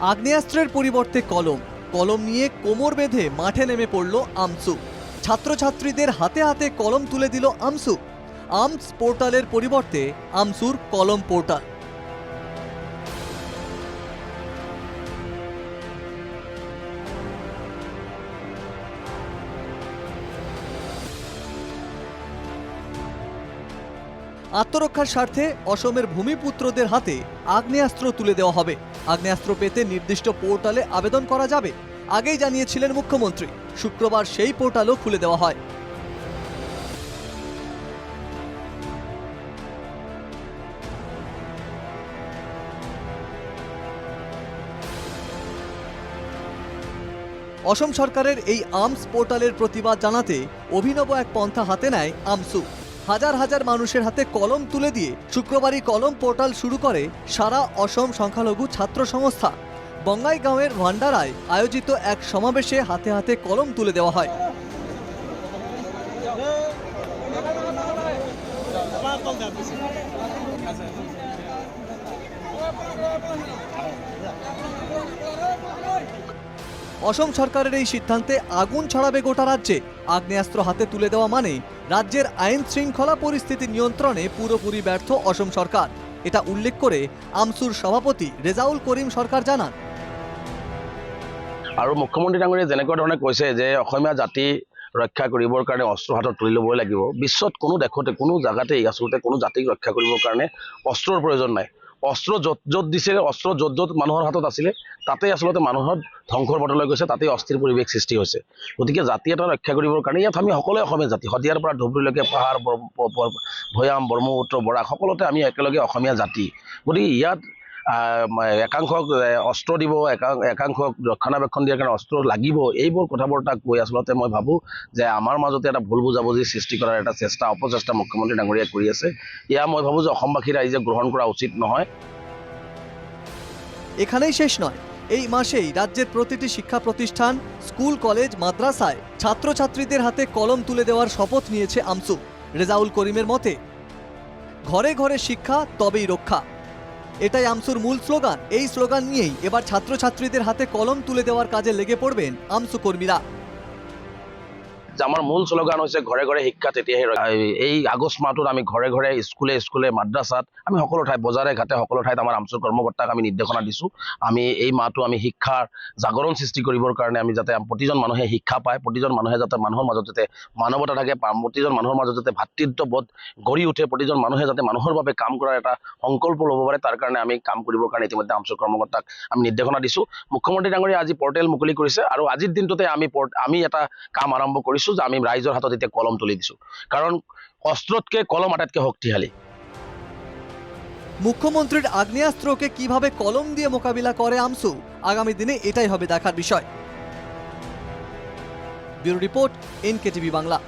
আগ্নেয়াস্ত্রের পরিবর্তে কলম। কলম নিয়ে কোমর বেঁধে মাঠে নেমে পড়ল আমসু। ছাত্রছাত্রীদের হাতে হাতে কলম তুলে দিল আমসু। আমস পোর্টালের পরিবর্তে আমসুর কলম পোর্টাল। আত্মরক্ষার স্বার্থে অসমের ভূমিপুত্রদের হাতে আগ্নেয়াস্ত্র তুলে দেওয়া হবে। আগ্নেয়াস্ত্র পেতে নির্দিষ্ট পোর্টালে আবেদন করা যাবে। আগেই জানিয়েছিলেন মুখ্যমন্ত্রী। শুক্রবার সেই পোর্টালও খুলে দেওয়া হয়। অসম সরকারের এই আর্মস পোর্টালের প্রতিবাদ জানাতে অভিনব এক পন্থা হাতে নেয় আমসু হাজার হাজার মানুষের হাতে কলম তুলে দিয়ে শুক্রবারই কলম পোর্টাল শুরু করে সারা অসম সংখ্যালঘু ছাত্র সংস্থা। বঙ্গাইগাঁওয়ের ভান্ডারায় আয়োজিত এক সমাবেশে হাতে হাতে কলম তুলে দেওয়া হয়। অসম সরকারের এই সিদ্ধান্তে আগুন ছড়াবে গোটা রাজ্যে। আগ্নেয়াস্ত্র হাতে তুলে দেওয়া মানে রাজ্যের আইন শৃঙ্খলা পরিস্থিতি নিয়ন্ত্রণে পুরোপুরি ব্যর্থ অসম সরকার। এটা উল্লেখ করে আমসুর সভাপতি রেজাউল করিম সরকার জানান। আৰু মুখ্যমন্ত্ৰী ডাঙৰীয়ে যেনেকুৱা ধৰণে কৈছে যে অসমীয়া জাতি ৰক্ষা কৰিবৰ কাৰণে অস্ত্ৰ হাতত তুলি ল'বই লাগিব, বিশ্বত কোনো দেশতে, কোনো জেগাতেই আচলতে কোনো জাতিক ৰক্ষা কৰিবৰ কাৰণে অস্ত্ৰৰ প্ৰয়োজন নাই। অস্ত্ৰ য'ত য'ত দিছে অস্ত্ৰ য'ত য'ত মানুহৰ হাতত আছিলে তাতেই আচলতে মানুহৰ ধ্বংসৰ পথলৈ গৈছে তাতেই অস্থিৰ পৰিৱেশ সৃষ্টি হৈছে। গতিকে জাতি এটা ৰক্ষা কৰিবৰ কাৰণে ইয়াত আমি সকলোৱে অসমীয়া জাতি শদিয়াৰ পৰা ধুবুৰীলৈকে পাহাৰ ভৈয়াম ব্ৰহ্মপুত্ৰ বৰাক সকলোতে আমি একেলগে অসমীয়া জাতি। গতিকে ইয়াত একাংশক অস্ত্ৰ দিব, একাং- একাংশক ৰক্ষণাবেক্ষণ দিয়াৰ কাৰণে অস্ত্ৰ লাগিব, এইবোৰ কথা বতৰা কৈ আচলতে মই ভাবোঁ যে আমাৰ মাজতে এটা ভুল বুজাবুজি সৃষ্টি কৰাৰ এটা চেষ্টা, অপচেষ্টা মুখ্যমন্ত্ৰী ডাঙৰীয়াই কৰি আছে। এয়া মই ভাবোঁ যে অসমবাসী ৰাইজে গ্ৰহণ কৰা উচিত নহয়। এখানেই শেষ নয়। এই মাসেই রাজ্যের প্রতিটি শিক্ষা প্রতিষ্ঠান, স্কুল, কলেজ, মাদ্রাসায় ছাত্রছাত্রীদের হাতে কলম তুলে দেওয়ার শপথ নিয়েছে আমসু। রেজাউল করিমের মতে, ঘরে ঘরে শিক্ষা, তবেই রক্ষা। এটাই আমসুর মূল স্লোগান। এই স্লোগান নিয়েই এবার ছাত্রছাত্রীদের হাতে কলম তুলে দেওয়ার কাজে লেগে পড়বেন আমসু কর্মীরা আমাৰ মূল শ্লোগান হৈছে ঘৰে ঘৰে শিক্ষা তেতিয়াহে। এই আগষ্ট মাহটোত আমি ঘৰে ঘৰে স্কুলে স্কুলে মাদ্ৰাছাত আমি সকলো ঠাইত বজাৰে ঘাটে সকলো ঠাইত আমাৰ আমচুৰ কৰ্মকৰ্তাক আমি নিৰ্দেশনা দিছোঁ। আমি এই মাহটো আমি শিক্ষাৰ জাগৰণ সৃষ্টি কৰিবৰ কাৰণে আমি যাতে প্ৰতিজন মানুহে শিক্ষা পায় প্ৰতিজন মানুহে যাতে মানুহৰ মাজত যাতে মানৱতা থাকে প্ৰতিজন মানুহৰ মাজত যাতে ভাতৃত্ববোধ গঢ়ি উঠে প্ৰতিজন মানুহে যাতে মানুহৰ বাবে কাম কৰাৰ এটা সংকল্প ল'ব পাৰে তাৰ কাৰণে আমি কাম কৰিবৰ কাৰণে ইতিমধ্যে আমচুৰ কৰ্মকৰ্তাক আমি নিৰ্দেশনা দিছোঁ। মুখ্যমন্ত্ৰী ডাঙৰীয়া আজি পৰ্টেল মুকলি কৰিছে আৰু আজিৰ দিনটোতে আমি আমি এটা কাম আৰম্ভ কৰিছোঁ। যে আমি ৰাইজৰ হাতত এতিয়া কলম তুলি দিছো। কাৰণ অস্ত্রতকে কলম আটাইতকৈ শক্তিশালী। মুখ্যমন্ত্রীর আগ্নেয়াস্ত্রকে কীভাবে কলম দিয়ে মোকাবিলা করে আমসু আগামী দিনে এটাই হবে দেখার বিষয়। Bureau report N K T V Bangla.